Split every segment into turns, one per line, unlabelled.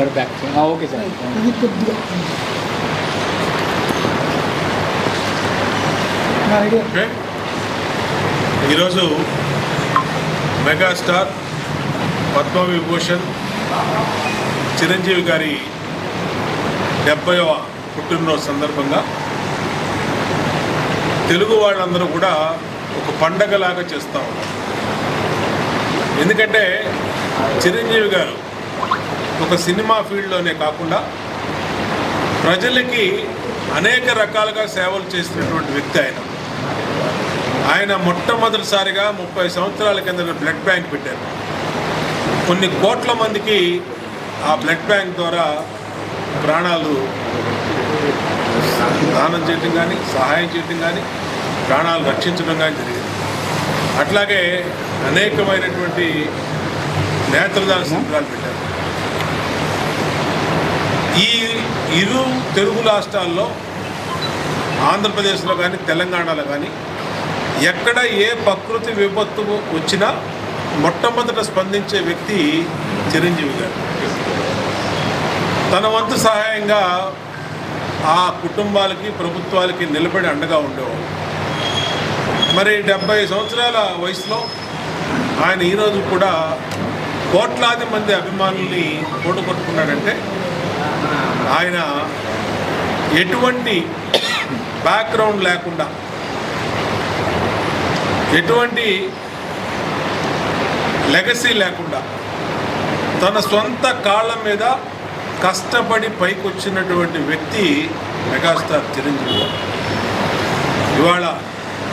Camera back okay sir
ఇది కొద్దిగా
ఈరోజు మెగాస్టార్ పద్మవిభూషణ్ చిరంజీవి గారి డెబ్బైవ పుట్టినరోజు సందర్భంగా తెలుగు వాళ్ళందరూ కూడా ఒక పండగలాగా చేస్తూ ఉన్నారు. ఎందుకంటే చిరంజీవి గారు ఒక సినిమా ఫీల్డ్లోనే కాకుండా ప్రజలకి అనేక రకాలుగా సేవలు చేసినటువంటి వ్యక్తి ఆయన. ఆయన మొట్టమొదటిసారిగా ముప్పై సంవత్సరాల కింద బ్లడ్ బ్యాంక్ పెట్టారు. కొన్ని కోట్ల మందికి ఆ బ్లడ్ బ్యాంక్ ద్వారా ప్రాణాలు దానం చేయటం కానీ సహాయం చేయటం కానీ ప్రాణాలు రక్షించడం కానీ జరిగింది. అట్లాగే అనేకమైనటువంటి నేత్రదాన శిబిరాలు పెట్టారు. ఈ ఇరు తెలుగు రాష్ట్రాల్లో ఆంధ్రప్రదేశ్లో కానీ తెలంగాణలో కానీ ఎక్కడ ఏ ప్రకృతి విపత్తు వచ్చినా మొట్టమొదట స్పందించే వ్యక్తి చిరంజీవి గారు. తన వంతు సహాయంగా ఆ కుటుంబాలకి ప్రభుత్వాలకి నిలబడి అండగా ఉండేవాడు. మరి డెబ్బై సంవత్సరాల వయసులో ఆయన ఈరోజు కూడా కోట్లాది మంది అభిమానుల్ని కూడగొట్టుకున్నాడంటే ఆయన ఎటువంటి బ్యాక్గ్రౌండ్ లేకుండా ఎటువంటి లెగసీ లేకుండా తన సొంత కాళ్ళ మీద కష్టపడి పైకి వచ్చినటువంటి వ్యక్తి మెగాస్టార్ చిరంజీవి గారు. ఇవాళ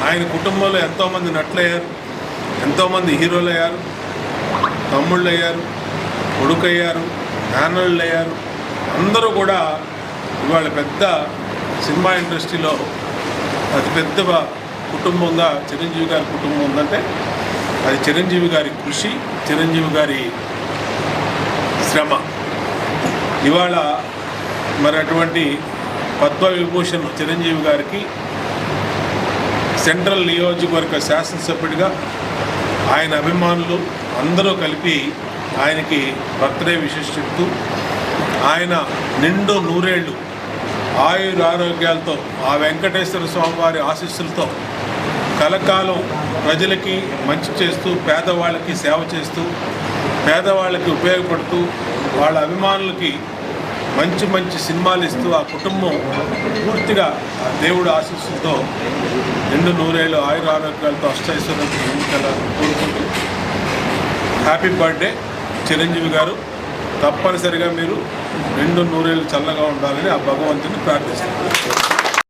ఆయన కుటుంబంలో ఎంతోమంది నటులయ్యారు ఎంతోమంది హీరోలు అయ్యారు తమ్ముళ్ళు అయ్యారు కొడుకయ్యారు నాన్నళ్ళు అయ్యారు అందరూ కూడా ఇవాళ పెద్ద సినిమా ఇండస్ట్రీలో అతిపెద్ద కుటుంబంగా చిరంజీవి గారి కుటుంబం ఉందంటే అది చిరంజీవి గారి కృషి చిరంజీవి గారి శ్రమ. ఇవాళ మరి అటువంటి పద్మవిభూషణ్ చిరంజీవి గారికి సెంట్రల్ నియోజకవర్గ శాసనసభ్యుడిగా ఆయన అభిమానులు అందరూ కలిపి ఆయనకి బర్త్డే విషెస్ చెప్తూ ఆయన నిండు నూరేళ్ళు ఆయుర ఆరోగ్యాలతో ఆ వెంకటేశ్వర స్వామివారి ఆశీస్సులతో కలకాలం ప్రజలకి మంచి చేస్తూ పేదవాళ్ళకి సేవ చేస్తూ పేదవాళ్ళకి ఉపయోగపడుతూ వాళ్ళ అభిమానులకి మంచి మంచి సినిమాలు ఇస్తూ ఆ కుటుంబం పూర్తిగా ఆ దేవుడు ఆశీస్సులతో రెండు నూరేళ్ళు ఆయుర ఆరోగ్యాలతో అష్టైశ్వర్యాలతో కోరుకుంటూ హ్యాపీ బర్త్డే చిరంజీవి గారు. తప్పనిసరిగా మీరు రెండు నూరేళ్ళు చల్లగా ఉండాలని ఆ భగవంతుని ప్రార్థిస్తున్నాను